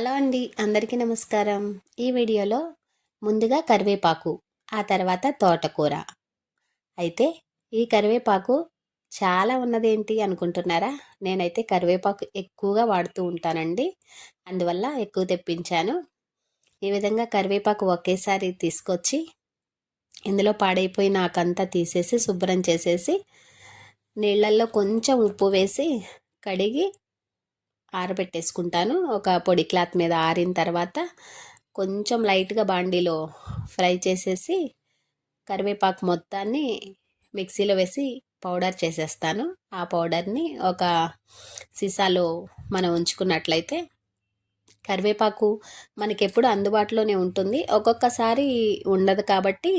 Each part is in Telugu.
హలో అండి అందరికీ నమస్కారం. ఈ వీడియోలో ముందుగా కరివేపాకు ఆ తర్వాత తోటకూర. అయితే ఈ కరివేపాకు చాలా ఉన్నదేంటి అనుకుంటున్నారా? నేనైతే కరివేపాకు ఎక్కువగా వాడుతూ ఉంటానండి. అందువల్ల ఎక్కువ తెప్పించాను. ఈ విధంగా కరివేపాకు ఒకేసారి తీసుకొచ్చి ఇందులో పాడైపోయిన ఆకంతా తీసేసి శుభ్రం చేసేసి నీళ్ళల్లో కొంచెం ఉప్పు వేసి కడిగి ఆరబెట్టేసుకుంటాను. ఒక పొడి క్లాత్ మీద ఆరిన తర్వాత కొంచెం లైట్గా బాండీలో ఫ్రై చేసేసి కరివేపాకు మొత్తాన్ని మిక్సీలో వేసి పౌడర్ చేసేస్తాను. ఆ పౌడర్ని ఒక సీసాలో మనం ఉంచుకున్నట్లయితే కరివేపాకు మనకి ఎప్పుడు అందుబాటులోనే ఉంటుంది. ఒక్కొక్కసారి ఉండదు కాబట్టి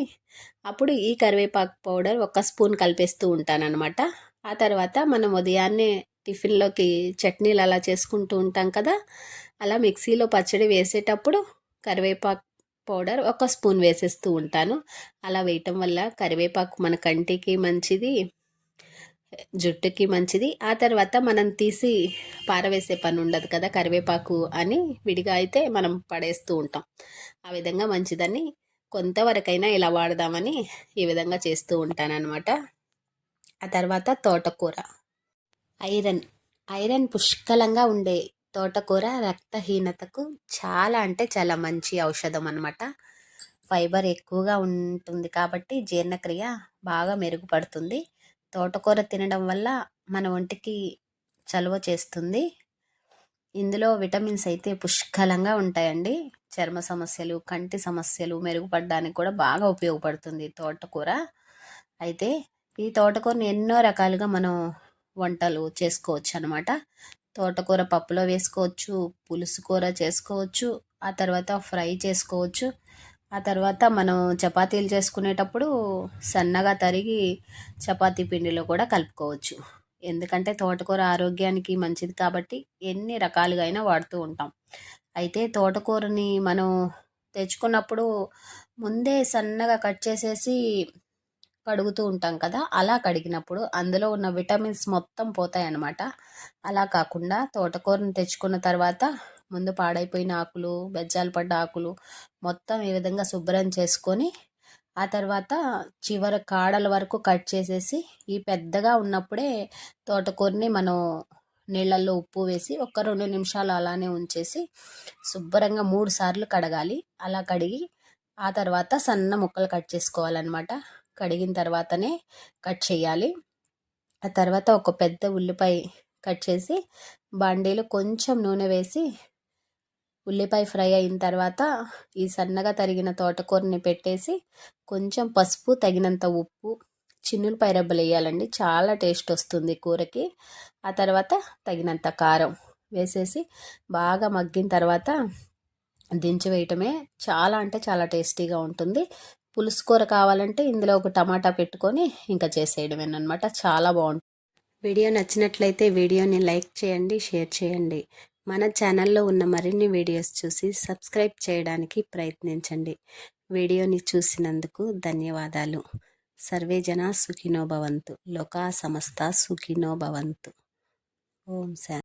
అప్పుడు ఈ కరివేపాకు పౌడర్ ఒక స్పూన్ కలిపేస్తూ ఉంటానన్నమాట. ఆ తర్వాత మనం ఉదయాన్నే టిఫిన్లోకి చట్నీలు అలా చేసుకుంటూ ఉంటాం కదా అలా మిక్సీలో పచ్చడి వేసేటప్పుడు కరివేపాకు పౌడర్ ఒక స్పూన్ వేసేస్తూ ఉంటాను. అలా వేయటం వల్ల కరివేపాకు మన కంటికి మంచిది జుట్టుకి మంచిది. ఆ తర్వాత మనం తీసి పారవేసే పని ఉండదు కదా కరివేపాకు అని విడిగా అయితే మనం పడేస్తూ ఉంటాం. ఆ విధంగా మంచిదని కొంతవరకైనా ఇలా వాడదామని ఈ విధంగా చేస్తూ ఉంటానన్నమాట. ఆ తర్వాత తోటకూర. ఐరన్. ఐరన్ పుష్కలంగా ఉండే తోటకూర రక్తహీనతకు చాలా అంటే చాలా మంచి ఔషధం అనమాట ఫైబర్ ఎక్కువగా ఉంటుంది కాబట్టి జీర్ణక్రియ బాగా మెరుగుపడుతుంది. తోటకూర తినడం వల్ల మన ఒంటికి చలువ చేస్తుంది. ఇందులో విటమిన్స్ అయితే పుష్కలంగా ఉంటాయండి. చర్మ సమస్యలు కంటి సమస్యలు మెరుగుపడడానికి కూడా బాగా ఉపయోగపడుతుంది తోటకూర. అయితే ఈ తోటకూరని ఎన్నో రకాలుగా మనం వంటలు చేసుకోవచ్చు అనమాట తోటకూర పప్పులో వేసుకోవచ్చు పులుసు కూర చేసుకోవచ్చు ఆ తర్వాత ఫ్రై చేసుకోవచ్చు. ఆ తర్వాత మనం చపాతీలు చేసుకునేటప్పుడు సన్నగా తరిగి చపాతీ పిండిలో కూడా కలుపుకోవచ్చు. ఎందుకంటే తోటకూర ఆరోగ్యానికి మంచిది కాబట్టి ఎన్ని రకాలుగా అయినా వాడుతూ ఉంటాం. అయితే తోటకూరని మనం తెచ్చుకున్నప్పుడు ముందే సన్నగా కట్ చేసేసి కడుగుతూ ఉంటాం కదా! అలా కడిగినప్పుడు అందులో ఉన్న విటమిన్స్ మొత్తం పోతాయన్నమాట. అలా కాకుండా తోటకూరను తెచ్చుకున్న తర్వాత ముందు పాడైపోయిన ఆకులు బెజ్జాలు పడ్డ ఆకులు మొత్తం ఈ విధంగా శుభ్రం చేసుకొని ఆ తర్వాత చివరి కాడల వరకు కట్ చేసేసి ఈ పెద్దగా ఉన్నప్పుడే తోటకూరని మనం నీళ్ళల్లో ఉప్పు వేసి ఒక రెండు నిమిషాలు అలానే ఉంచేసి శుభ్రంగా మూడు సార్లు కడగాలి. అలా కడిగి ఆ తర్వాత సన్న ముక్కలు కట్ చేసుకోవాలన్నమాట. కడిగిన తర్వాతనే కట్ చేయాలి. ఆ తర్వాత ఒక పెద్ద ఉల్లిపాయ కట్ చేసి బండీలో కొంచెం నూనె వేసి ఉల్లిపాయ ఫ్రై అయిన తర్వాత ఈ సన్నగా తరిగిన తోటకూరని పెట్టేసి కొంచెం పసుపు తగినంత ఉప్పు చిన్నులపాయ రబ్బలు వేయాలండి. చాలా టేస్ట్ వస్తుంది కూరకి. ఆ తర్వాత తగినంత కారం వేసేసి బాగా మగ్గిన తర్వాత దించి వేయటమే చాలా అంటే చాలా టేస్టీగా ఉంటుంది. పులుసు కూర కావాలంటే ఇందులో ఒక టమాటా పెట్టుకొని ఇంకా చేసేయడమేనమాట చాలా బాగుంటుంది వీడియో నచ్చినట్లయితే వీడియోని లైక్ చేయండి షేర్ చేయండి. మన ఛానల్లో ఉన్న మరిన్ని వీడియోస్ చూసి సబ్స్క్రైబ్ చేయడానికి ప్రయత్నించండి. వీడియోని చూసినందుకు ధన్యవాదాలు. సర్వే జన సుఖినో భవంతు. లోకా సమస్త సుఖినో భవంతు. ఓం శాంతి.